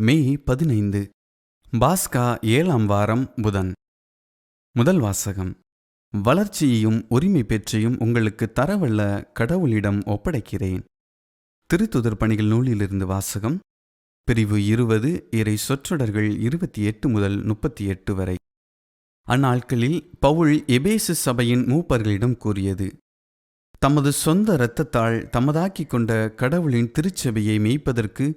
மே பதினைந்து. பாஸ்கா ஏழாம் வாரம் புதன். முதல் வாசகம். வளர்ச்சியையும் உரிமை பெற்றையும் உங்களுக்கு தரவல்ல கடவுளிடம் ஒப்படைக்கிறேன். திருத்துதர் பணிகள் நூலிலிருந்து வாசகம். பிரிவு இருபது இறை சொற்றொடர்கள் இருபத்தி எட்டு முதல் முப்பத்தி எட்டு வரை. அந்நாட்களில் பவுல் எபேசு சபையின் மூப்பர்களிடம் கூறியது தமது சொந்த இரத்தத்தால் தமதாக்கிக் கொண்ட கடவுளின் திருச்சபையை மெய்ப்பதற்கு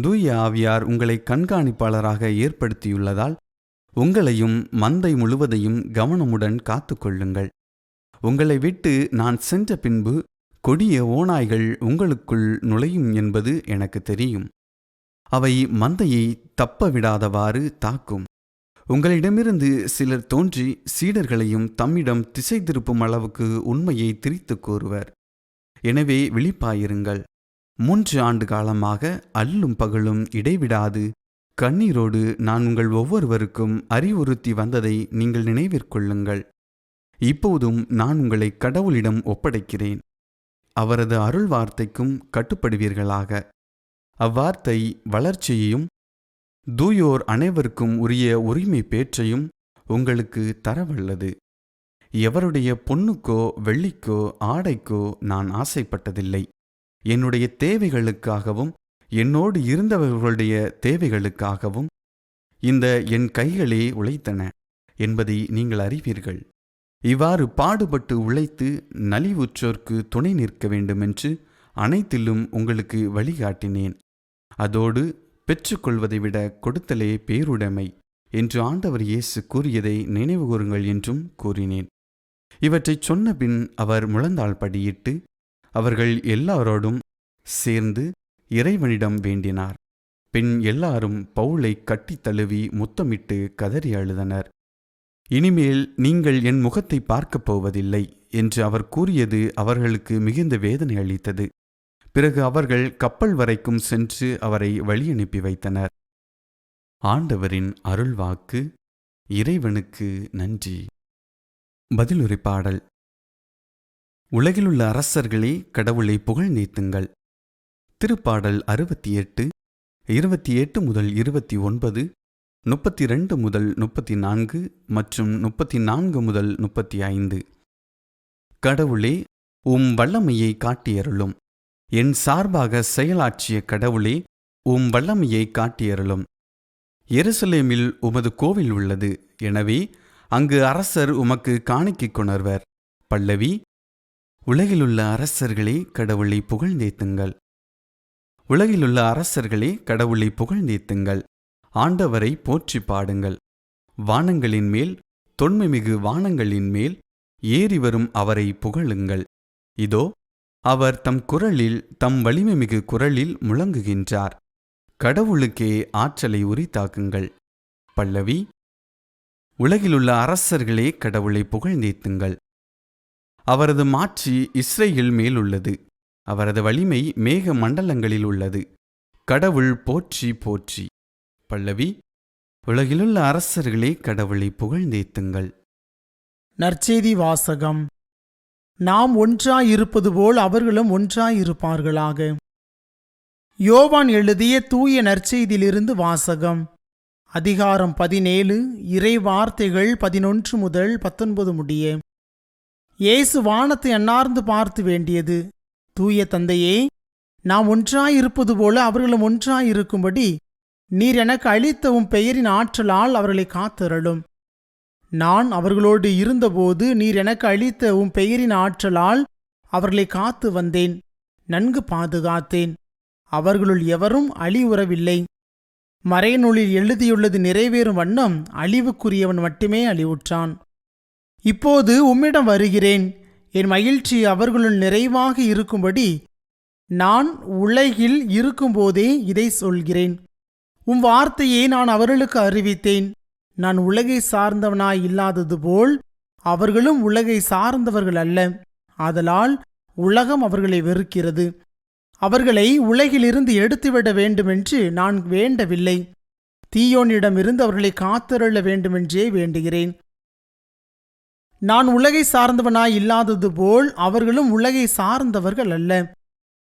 தூய ஆவியார் உங்களை கண்காணிப்பாளராக ஏற்படுத்தியுள்ளதால் உங்களையும் மந்தை முழுவதையும் கவனமுடன் காத்துக்கொள்ளுங்கள். உங்களை விட்டு நான் சென்ற பின்பு கொடிய ஓநாய்கள் உங்களுக்குள் நுழையும் என்பது எனக்கு தெரியும். அவை மந்தையை தப்ப விடாதவாறு தாக்கும். உங்களிடமிருந்து சிலர் தோன்றி சீடர்களையும் தம்மிடம் திசை திருப்பும் அளவுக்கு உண்மையை திரித்துக் கூறுவர். எனவே விழிப்பாயிருங்கள். மூன்று ஆண்டு காலமாக அல்லும் பகலும் இடைவிடாது. கண்ணீரோடு நான் உங்கள் ஒவ்வொருவருக்கும் அறிவுறுத்தி வந்ததை நீங்கள் நினைவிற்கொள்ளுங்கள் இப்போதும் நான் உங்களை கடவுளிடம் ஒப்படைக்கிறேன். அவரது அருள் வார்த்தைக்கும் கட்டுப்படுவீர்களாக. அவ்வார்த்தை வளர்ச்சியையும் தூயோர் அனைவருக்கும் உரிய உரிமை பேற்றையும் உங்களுக்கு தரவல்லது. எவருடைய பொண்ணுக்கோ வெள்ளிக்கோ ஆடைக்கோ நான் ஆசைப்பட்டதில்லை. என்னுடைய தேவைகளுக்காகவும் என்னோடு இருந்தவர்களுடைய தேவைகளுக்காகவும் இந்த என் கைகளே உழைத்தன என்பதை நீங்கள் அறிவீர்கள். இவ்வாறு பாடுபட்டு உழைத்து நலிவுற்றோர்க்கு துணை நிற்க வேண்டுமென்று அனைத்திலும் உங்களுக்கு வழிகாட்டினேன். அதோடு பெற்றுக்கொள்வதை விட கொடுத்தலே பேருடைமை என்று ஆண்டவர் இயேசு கூறியதை நினைவுகூருங்கள் என்றும் கூறினேன். இவற்றைச் சொன்னபின் அவர் முழந்தாள் படியிட்டு அவர்கள் எல்லாரோடும் சேர்ந்து இறைவனிடம் வேண்டினார். பின் எல்லாரும் பவுலை கட்டித் தழுவி முத்தமிட்டு கதறி அழுதனர். இனிமேல் நீங்கள் என் முகத்தை பார்க்கப் போவதில்லை என்று அவர் கூறியது அவர்களுக்கு மிகுந்த வேதனை அளித்தது. பிறகு அவர்கள் கப்பல் வரைக்கும் சென்று அவரை வழியனுப்பி வைத்தனர். ஆண்டவரின் அருள்வாக்கு இறைவனுக்கு நன்றி. பதிலுரை பாடல். உலகிலுள்ள அரசர்களே கடவுளை புகழ்நீத்துங்கள் திருப்பாடல் அறுபத்தி எட்டு இருபத்தி எட்டு முதல் இருபத்தி ஒன்பது முப்பத்தி ரெண்டு முதல் முப்பத்தி நான்கு மற்றும் முப்பத்தி நான்கு முதல் முப்பத்தி ஐந்து கடவுளே உம் வல்லமையை காட்டியருளும். என் சார்பாக செயலாற்றிய கடவுளே உம் வல்லமையை காட்டியருளும். எருசலேமில் உமது கோவில் உள்ளது. எனவே அங்கு அரசர் உமக்கு காணிக்கை கொணர்வர். பல்லவி உலகிலுள்ள அரசர்களே கடவுளை புகழ்ந்தேத்துங்கள் உலகிலுள்ள அரசர்களே கடவுளை புகழ்ந்தேத்துங்கள் ஆண்டவரை போற்றி பாடுங்கள். வானங்களின் மேல் தொன்மைமிகு வானங்களின் மேல் ஏறி வரும் அவரை புகழுங்கள். இதோ அவர் தம் குரலில் தம் வலிமைமிகு குரலில் முழங்குகின்றார். கடவுளுக்கே ஆற்றலை உரித்தாக்குங்கள். பல்லவி உலகிலுள்ள அரசர்களே கடவுளை புகழ்ந்தேத்துங்கள் அவரது மாட்சி இஸ்ரேல் மேலுள்ளது. அவரது வலிமை மேக மண்டலங்களில் உள்ளது. கடவுள் போற்றி போற்றி. பல்லவி உலகிலுள்ள அரசர்களே கடவுளை புகழ்ந்தேத்துங்கள். நற்செய்தி வாசகம். நாம் ஒன்றாயிருப்பது போல் அவர்களும் ஒன்றாயிருப்பார்களாக. யோவான் எழுதிய தூய நற்செய்தியிலிருந்து வாசகம். அதிகாரம் பதினேழு இறை வார்த்தைகள் பதினொன்று முதல் பத்தொன்பது முடிய. இயேசு வானத்தை அன்னார்ந்து பார்த்து வேண்டியது. தூய தந்தையே நாம் ஒன்றாயிருப்பது போல அவர்களும் ஒன்றாயிருக்கும்படி நீர் எனக்கு அளித்த உம் பெயரின் ஆற்றலால் அவர்களை காத்தருளும். நான் அவர்களோடு இருந்தபோது நீர் எனக்கு அளித்த உம் பெயரின் ஆற்றலால் அவர்களை காத்து வந்தேன் நன்கு பாதுகாத்தேன். அவர்களுள் எவரும் அழிவுறவில்லை மறைநூலில் எழுதியுள்ளது நிறைவேறும் வண்ணம் அழிவுக்குரியவன் மட்டுமே அழிவுற்றான். இப்போது உம்மிடம் வருகிறேன். என் மகிழ்ச்சி அவர்களுள் நிறைவாக இருக்கும்படி நான் உலகில் இருக்கும்போதே இதை சொல்கிறேன். உம் வார்த்தையை நான் அவர்களுக்கு அறிவித்தேன். நான் உலகை சார்ந்தவனாய் இல்லாதது போல் அவர்களும் உலகை சார்ந்தவர்கள் அல்ல. ஆதலால் உலகம் அவர்களை வெறுக்கிறது. அவர்களை உலகிலிருந்து எடுத்துவிட வேண்டுமென்று நான் வேண்டவில்லை. தீயோனிடமிருந்து அவர்களை காத்தருள வேண்டுமென்றே வேண்டுகிறேன். நான் உலகை சார்ந்தவனாய் இல்லாதது போல் அவர்களும் உலகை சார்ந்தவர்கள் அல்ல.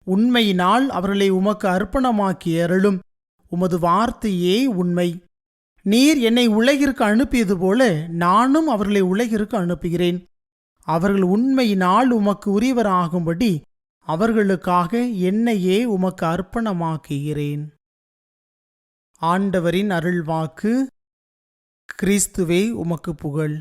உண்மையினால் அவர்களை உமக்கு அர்ப்பணமாக்கி அருளும் உமது வார்த்தையே உண்மை. நீர் என்னை உலகிற்கு அனுப்பியது போல நானும் அவர்களை உலகிற்கு அனுப்புகிறேன். அவர்கள் உண்மையினால் உமக்கு உரியவராகும்படி அவர்களுக்காக என்னையே உமக்கு அர்ப்பணமாக்குகிறேன். ஆண்டவரின் அருள்வாக்கு கிறிஸ்துவே உமக்கு புகழ்.